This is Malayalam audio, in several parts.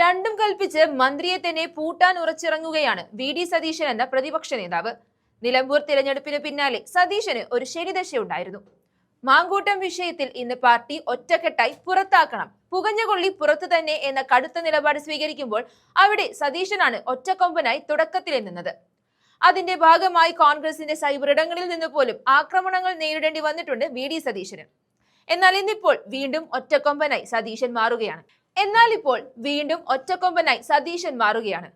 രണ്ടും കൽപ്പിച്ച് മന്ത്രിയെ തന്നെ പൂട്ടാൻ ഉറച്ചിറങ്ങുകയാണ് വി ഡി സതീശൻ എന്ന പ്രതിപക്ഷ നേതാവ്. നിലമ്പൂർ തിരഞ്ഞെടുപ്പിന് പിന്നാലെ സതീശന് ഒരു ശനിദശയുണ്ടായിരുന്നു. മാങ്കൂട്ടം വിഷയത്തിൽ ഇന്ന് പാർട്ടി ഒറ്റക്കെട്ടായി പുറത്താക്കണം പുകഞ്ഞുകൊള്ളി പുറത്തു തന്നെ എന്ന കടുത്ത നിലപാട് സ്വീകരിക്കുമ്പോൾ അവിടെ സതീശനാണ് ഒറ്റക്കൊമ്പനായി തുടക്കത്തിൽ നിന്നത്. അതിന്റെ ഭാഗമായി കോൺഗ്രസിന്റെ സൈബർ ഇടങ്ങളിൽ നിന്ന് പോലും ആക്രമണങ്ങൾ നേരിടേണ്ടി വന്നിട്ടുണ്ട് വി ഡി സതീശന്. എന്നാൽ ഇന്നിപ്പോൾ വീണ്ടും ഒറ്റക്കൊമ്പനായി സതീശൻ മാറുകയാണ്. എന്നാൽ ഇപ്പോൾ വീണ്ടും ഒറ്റക്കൊമ്പനായി സതീശൻ മാറുകയാണ്.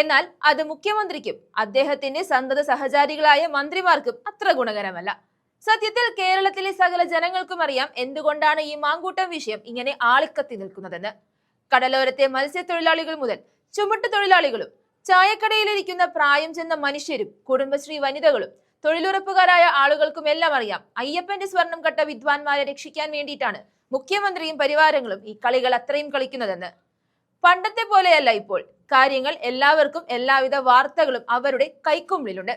എന്നാൽ അത് മുഖ്യമന്ത്രിക്കും അദ്ദേഹത്തിന്റെ സന്തത സഹചാരികളായ മന്ത്രിമാർക്കും അത്ര ഗുണകരമല്ല. സത്യത്തിൽ കേരളത്തിലെ സകല ജനങ്ങൾക്കും അറിയാം എന്തുകൊണ്ടാണ് ഈ മാങ്കൂട്ടം വിഷയം ഇങ്ങനെ ആളിക്കത്തി നിൽക്കുന്നതെന്ന്. കടലോരത്തെ മത്സ്യത്തൊഴിലാളികൾ മുതൽ ചുമട്ടു തൊഴിലാളികളും ചായക്കടയിലിരിക്കുന്ന പ്രായം ചെന്ന മനുഷ്യരും കുടുംബശ്രീ വനിതകളും തൊഴിലുറപ്പുകാരായ ആളുകൾക്കും എല്ലാം അറിയാം. അയ്യപ്പന്റെ സ്വർണം കട്ട വിദ്വാൻമാരെ രക്ഷിക്കാൻ വേണ്ടിയിട്ടാണ് മുഖ്യമന്ത്രിയും പരിവാരങ്ങളും ഈ കളികൾ അത്രയും കളിക്കുന്നതെന്ന്. പണ്ടത്തെ പോലെയല്ല ഇപ്പോൾ. കാര്യങ്ങൾ എല്ലാവർക്കും എല്ലാവിധ വാർത്തകളും അവരുടെ കൈക്കുമ്പിളിലുണ്ട്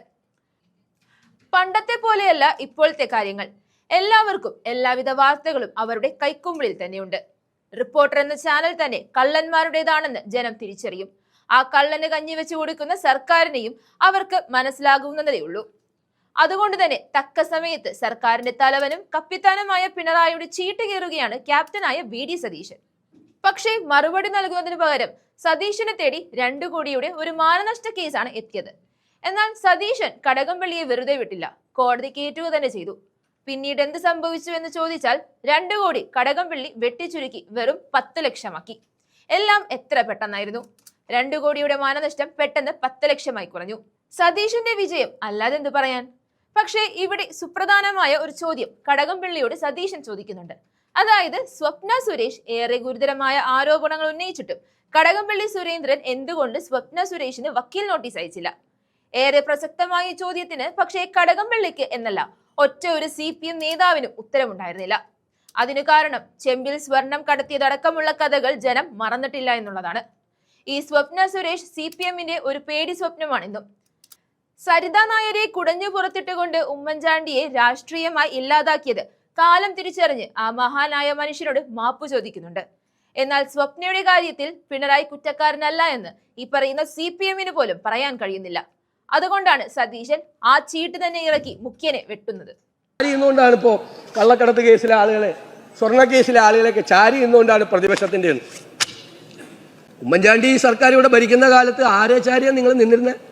പണ്ടത്തെ പോലെയല്ല ഇപ്പോഴത്തെ കാര്യങ്ങൾ. എല്ലാവർക്കും എല്ലാവിധ വാർത്തകളും അവരുടെ കൈക്കുമ്പിളിൽ തന്നെയുണ്ട്. റിപ്പോർട്ടർ എന്ന ചാനൽ തന്നെ കള്ളന്മാരുടേതാണെന്ന് ജനം തിരിച്ചറിയും. ആ കള്ളന് കഞ്ഞി വെച്ചു കൊടുക്കുന്ന സർക്കാരിനെയും അവർക്ക് മനസ്സിലാകുന്നതേ ഉള്ളൂ അതുകൊണ്ട് തന്നെ തക്ക സമയത്ത് സർക്കാരിന്റെ തലവനും കപ്പിത്താനുമായ പിണറായിയുടെ ചീട്ട് കയറുകയാണ് ക്യാപ്റ്റനായ വി ഡി സതീശൻ. പക്ഷേ മറുപടി നൽകുന്നതിന് പകരം സതീശനെ തേടി രണ്ടു കോടിയുടെ ഒരു മാനനഷ്ട കേസാണ് എത്തിയത്. എന്നാൽ സതീശൻ കടകംപള്ളിയെ വെറുതെ വിട്ടില്ല. കോടതി കയറ്റുക തന്നെ ചെയ്തു. പിന്നീട് എന്ത് സംഭവിച്ചു എന്ന് ചോദിച്ചാൽ രണ്ടു കോടി കടകംപള്ളി വെട്ടിച്ചുരുക്കി വെറും പത്ത് ലക്ഷമാക്കി. എല്ലാം എത്ര പെട്ടെന്നായിരുന്നു? രണ്ടു കോടിയുടെ മാനനഷ്ടം പെട്ടെന്ന് പത്ത് ലക്ഷമായി കുറഞ്ഞു. സതീഷിന്റെ വിജയം അല്ലാതെ എന്ത് പറയാൻ? പക്ഷേ ഇവിടെ സുപ്രധാനമായ ഒരു ചോദ്യം കടകംപള്ളിയോട് സതീശൻ ചോദിക്കുന്നുണ്ട്. അതായത് സ്വപ്ന സുരേഷ് ഏറെ ഗുരുതരമായ ആരോപണങ്ങൾ ഉന്നയിച്ചിട്ടും കടകംപള്ളി സുരേന്ദ്രൻ എന്തുകൊണ്ട് സ്വപ്ന സുരേഷിന് വക്കീൽ നോട്ടീസ് അയച്ചില്ല? ഏറെ പ്രസക്തമായ ചോദ്യത്തിന് പക്ഷേ കടകംപള്ളിക്ക് എന്നല്ല ഒറ്റ ഒരു സി പി എം നേതാവിനും ഉത്തരവുണ്ടായിരുന്നില്ല അതിനു കാരണം ചെമ്പിൽ സ്വർണം കടത്തിയതടക്കമുള്ള കഥകൾ ജനം മറന്നിട്ടില്ല എന്നുള്ളതാണ്. ഈ സ്വപ്ന സുരേഷ് സി പി എമ്മിന്റെ ഒരു പേടി സ്വപ്നമാണെന്നും സരിത നായരെ കുടഞ്ഞു പുറത്തിട്ടുകൊണ്ട് ഉമ്മൻചാണ്ടിയെ രാഷ്ട്രീയമായി ഇല്ലാതാക്കിയത് കാലം തിരിച്ചറിഞ്ഞ് ആ മഹാനായ മനുഷ്യനോട് മാപ്പു ചോദിക്കുന്നുണ്ട്. എന്നാൽ സ്വപ്നയുടെ കാര്യത്തിൽ പിണറായി കുറ്റക്കാരനല്ല എന്ന് ഈ പറയുന്ന സി പി എമ്മിന് പോലും പറയാൻ കഴിയുന്നില്ല. അതുകൊണ്ടാണ് സതീശൻ ആ ചീട്ട് തന്നെ ഇറക്കി മുഖ്യനെ വെട്ടുന്നത്. ചാരി നിന്നുകൊണ്ടാണ് ഇപ്പോൾ കള്ളക്കടത്ത് കേസിലെ ആളുകളെ സ്വർണ കേസിലെ ആളുകളെയൊക്കെ ചാരി നിന്നുകൊണ്ടാണ് പ്രതിപക്ഷത്തിന്റെ ഉമ്മൻചാണ്ടി സർക്കാർ ഇവിടെ ഭരിക്കുന്ന കാലത്ത് ആരെ ചാരിയാ നിങ്ങൾ നിന്നിരുന്നത്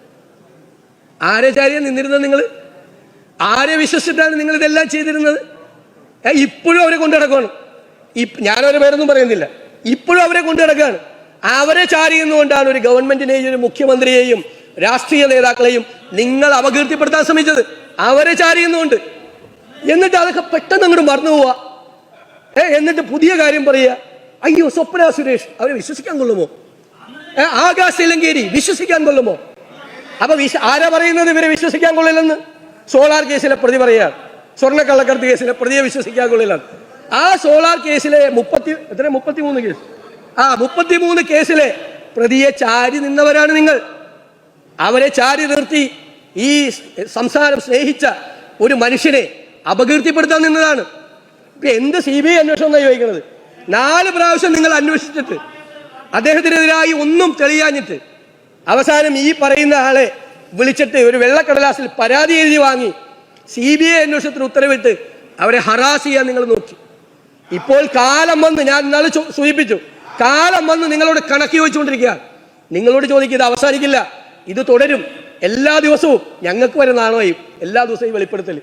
ആരെ ചാരിയാ നിന്നിരുന്നത് നിങ്ങൾ ആരെ വിശ്വസിച്ചിട്ടാണ് നിങ്ങൾ ഇതെല്ലാം ചെയ്തിരുന്നത് ഇപ്പോഴും അവരെ കൊണ്ടു നടക്കുകയാണ്. ഞാനവരെ പേരൊന്നും പറയുന്നില്ല. ഇപ്പോഴും അവരെ കൊണ്ടു നടക്കുകയാണ്. അവരെ ചാരിയുന്നുകൊണ്ടാണ് ഒരു ഗവൺമെന്റിനെയും ഒരു മുഖ്യമന്ത്രിയെയും രാഷ്ട്രീയ നേതാക്കളെയും നിങ്ങൾ അപകീർത്തിപ്പെടുത്താൻ ശ്രമിച്ചത്. അവരെ ചാരിയുന്നുകൊണ്ട്. എന്നിട്ട് അതൊക്കെ പെട്ടെന്ന് അങ്ങോട്ട് മറന്നു പോവാ. ഏ എന്നിട്ട് പുതിയ കാര്യം പറയുക. അയ്യോ സ്വപ്ന സുരേഷ് അവരെ വിശ്വസിക്കാൻ കൊള്ളുമോ? ആകാശ് ഇലങ്കേരി വിശ്വസിക്കാൻ കൊള്ളുമോ? അപ്പൊ ആരാ പറയുന്നത് ഇവരെ വിശ്വസിക്കാൻ കൊള്ളില്ലെന്ന്? സോളാർ കേസിലെ പ്രതി പറയുക സ്വർണക്കള്ളക്കടത്ത് കേസിലെ പ്രതിയെ വിശ്വസിക്കാൻ കൊള്ളില്ല ആ സോളാർ കേസിലെ മുപ്പത്തി എത്ര മുപ്പത്തി മൂന്ന് കേസ്. ആ മുപ്പത്തിമൂന്ന് കേസിലെ പ്രതിയെ ചാരി നിന്നവരാണ് നിങ്ങൾ. അവരെ ചാരി നിർത്തി ഈ സംസാരം സ്നേഹിച്ച ഒരു മനുഷ്യനെ അപകീർത്തിപ്പെടുത്താൻ നിന്നതാണ്. ഇപ്പൊ എന്ത് സി ബി ഐ അന്വേഷണം എന്നാണ് ചോദിക്കുന്നത് നാല് പ്രാവശ്യം നിങ്ങൾ അന്വേഷിച്ചിട്ട് അദ്ദേഹത്തിനെതിരായി ഒന്നും തെളിയാഞ്ഞിട്ട് അവസാനം ഈ പറയുന്ന ആളെ വിളിച്ചിട്ട് ഒരു വെള്ളക്കടലാസിൽ പരാതി എഴുതി വാങ്ങി സി ബി ഐ അന്വേഷണത്തിന് ഉത്തരവിട്ട് അവരെ ഹറാസ് ചെയ്യാൻ നിങ്ങൾ നോക്കി. ഇപ്പോൾ കാലം വന്ന് ഞാൻ ഇന്നാൾ സൂചിപ്പിച്ചു. കാലം വന്ന് നിങ്ങളോട് കണക്ക് ചോദിച്ചുകൊണ്ടിരിക്കുകയാണ്. നിങ്ങളോട് ചോദിക്കുക ഇത് അവസാനിക്കില്ല. ഇത് തുടരും. എല്ലാ ദിവസവും ഞങ്ങൾക്ക് വരെ നാണമായും എല്ലാ ദിവസവും വെളിപ്പെടുത്തൽ